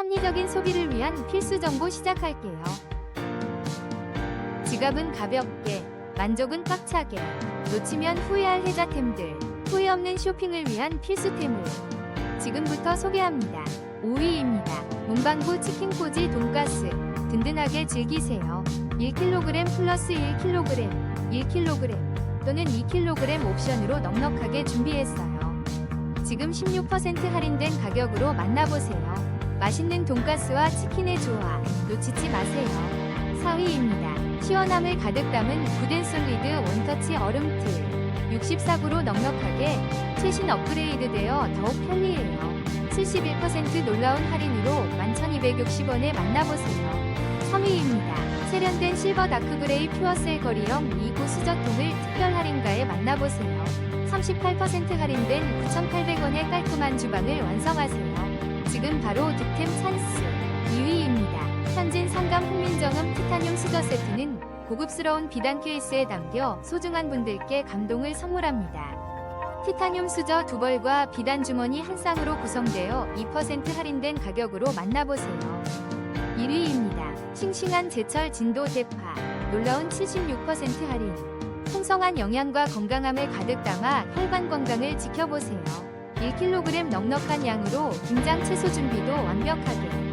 합리적인 소비를 위한 필수 정보 시작할게요. 지갑은 가볍게, 만족은 꽉차게, 놓치면 후회할 혜자템들, 후회 없는 쇼핑을 위한 필수템을 지금부터 소개합니다. 5위입니다. 문방구 치킨꼬지 돈가스 든든하게 즐기세요. 1kg 플러스 1kg, 1kg 또는 2kg 옵션으로 넉넉하게 준비했어요. 지금 16% 할인된 가격으로 만나보세요. 맛있는 돈가스와 치킨의 조화 놓치지 마세요. 4위입니다. 시원함을 가득 담은 구덴 솔리드 원터치 얼음틀 64구로 넉넉하게 최신 업그레이드되어 더욱 편리해요. 71% 놀라운 할인으로 11,260원에 만나보세요. 3위입니다. 세련된 실버 다크그레이 퓨어셀 거리형 2구 수저통을 특별 할인가에 만나보세요. 38% 할인된 9,800원의 깔끔한 주방을 완성하세요. 지금 바로 득템 찬스 2위입니다. 현진 상감 훈민정음 티타늄 수저 세트는 고급스러운 비단 케이스에 담겨 소중한 분들께 감동을 선물합니다. 티타늄 수저 두 벌과 비단 주머니 한 쌍으로 구성되어 2% 할인된 가격으로 만나보세요. 1위입니다. 싱싱한 제철 진도 대파 놀라운 76% 할인 풍성한 영양과 건강함을 가득 담아 혈관 건강을 지켜보세요. 1kg 넉넉한 양으로 김장 채소 준비도 완벽하게